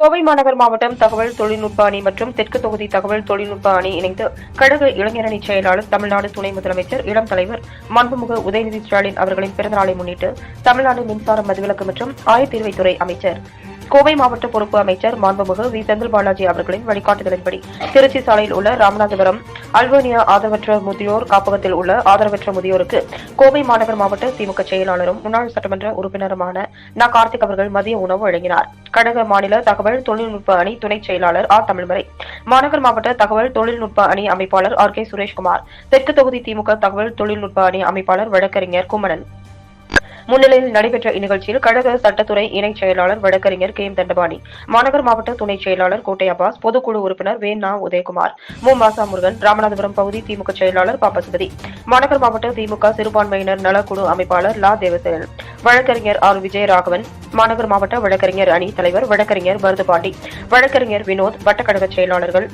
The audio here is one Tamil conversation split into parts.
கோவை மாநகர் மாவட்டம் தகவல் தொழில்நுட்ப அணி மற்றும் தெற்கு தொகுதி தகவல் தொழில்நுட்ப அணி இணைந்து கழக இளைஞரணி செயலாளர் தமிழ்நாடு துணை முதலமைச்சர் இளம் தலைவர் மாண்புமிகு உதயநிதி ஸ்டாலின் அவர்களின் பிறந்தநாளை முன்னிட்டு தமிழ்நாடு மின்சார மதுவிலக்கு மற்றும் ஆயத்தீர்வைத்துறை அமைச்சர். கோவை மாவட்ட பொறுப்பு அமைச்சர் மாண்புமிகு வி. செந்தில் பாலாஜி அவர்களின் வழிகாட்டுதலின்படி திருச்சி சாலையில் உள்ள ராமநாதபுரம் அல்வேனியா ஆதரவற்ற முதியோர் காப்பகத்தில் உள்ள ஆதரவற்ற முதியோருக்கு கோவை மாநகர் மாவட்ட திமுக செயலாளரும் முன்னாள் சட்டமன்ற உறுப்பினருமான ந. கார்த்திக் அவர்கள் மதிய உணவு வழங்கினார். கழக மாநில தகவல் தொழில்நுட்ப அணி துணை செயலாளர் ஆர். தமிழ்மறை மாநகர் மாவட்ட தகவல் தொழில்நுட்ப அணி அமைப்பாளர் ஆர். கே. சுரேஷ்குமார் தெற்கு தொகுதி திமுக தகவல் தொழில்நுட்ப அணி அமைப்பாளர் வழக்கறிஞர் குமணன் முன்னிலையில் நடைபெற்ற இந்நிகழ்ச்சியில் கழக சட்டத்துறை இணைச் செயலாளர் வழக்கறிஞர் கே எம் தண்டபாணி மாநகர் மாவட்ட துணைச் செயலாளர் கோட்டை அப்பாஸ் பொதுக்குழு உறுப்பினர் வே நா உதயகுமார் மும்பாசா முருகன் ராமநாதபுரம் பகுதி திமுக செயலாளர் பாப்பசுபதி மாநகர் மாவட்ட திமுக சிறுபான்மையினர் நலக்குழு அமைப்பாளர் லா தேவசேனன் வழக்கறிஞர் ஆர் விஜயராகவன் மாநகர் மாவட்ட வழக்கறிஞர் அணி தலைவர் வழக்கறிஞர் பரதுபாண்டி வழக்கறிஞர் வினோத் வட்டக்கழக செயலாளர்கள்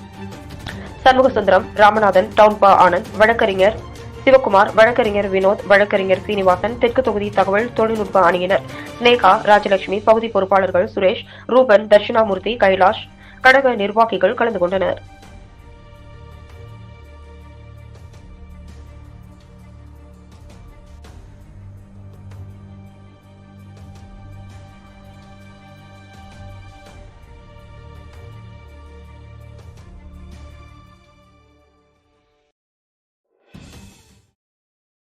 சண்முகசுந்தரம் ராமநாதன் டவுன்பா ஆனந்த் வழக்கறிஞர் சிவகுமார் வழக்கறிஞர் வினோத் வழக்கறிஞர் சீனிவாசன் தெற்கு தொகுதி தகவல் தொழில்நுட்ப அணியினர் ஸ்னேகா ராஜலட்சுமி பகுதி பொறுப்பாளர்கள் சுரேஷ் ரூபன் தட்சிணாமூர்த்தி கைலாஷ் கழக நிர்வாகிகள் கலந்து கொண்டனர்.